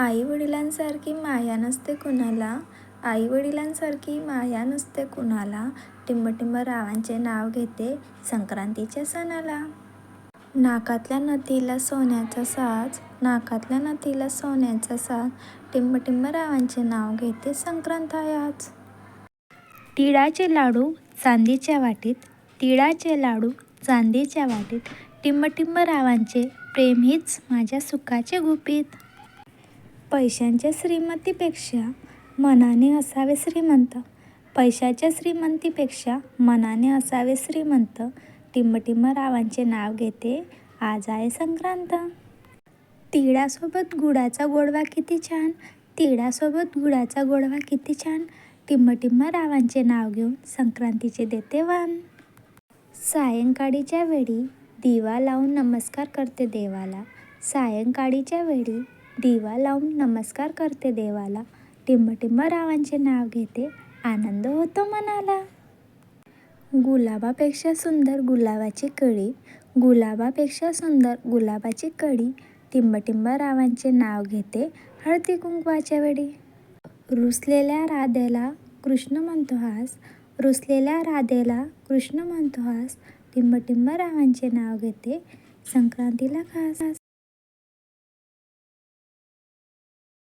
आई वडिलांसारखी माया नसते कुणाला? आई वडिलांसारखी माया नसते कुणाला? टिंबटिंब रावांचे नाव घेते संक्रांतीच्या सणाला. नाकातल्या नथीला सोन्याचा साज नाकातल्या नथीला सोन्याचा साज टिंबटिंब रावांचे नाव घेते संक्रांत आहे आज तिळाचे लाडू चांदीच्या वाटीत तिळाचे लाडू चांदीच्या वाटीत टिंबटिंब रावांचे प्रेम हीच माझ्या सुखाचे गुपित. पैशांच्या श्रीमंतीपेक्षा मनाने असावे श्रीमंत. पैशाच्या श्रीमंतीपेक्षा मनाने असावे श्रीमंत. टिंबटिंब रावांचे नाव घेते आज आहे संक्रांत. तिळासोबत गुळाचा गोडवा किती छान. तिळासोबत गुळाचा गोडवा किती छान. टिंबटिंब रावांचे नाव घेऊन संक्रांतीचे देते वाण. सायंकाळीच्या वेळी दिवा लावून नमस्कार करते देवाला. सायंकाळीच्या वेळी दिवा लावून नमस्कार करते देवाला. टिंबटिंब रावांचे नाव घेते. आनंद होतो मनाला. गुलाबापेक्षा सुंदर गुलाबाची कळी. गुलाबापेक्षा सुंदर गुलाबाची कळी. टिंबटिंब रावांचे नाव घेते हळदी कुंकवाच्या वेळी. रुसलेल्या राधेला कृष्ण म्हणतो हास. रुसलेल्या राधेला कृष्ण म्हणतो हास. टिंबटिंब रावांचे नाव घेते संक्रांतीला खास.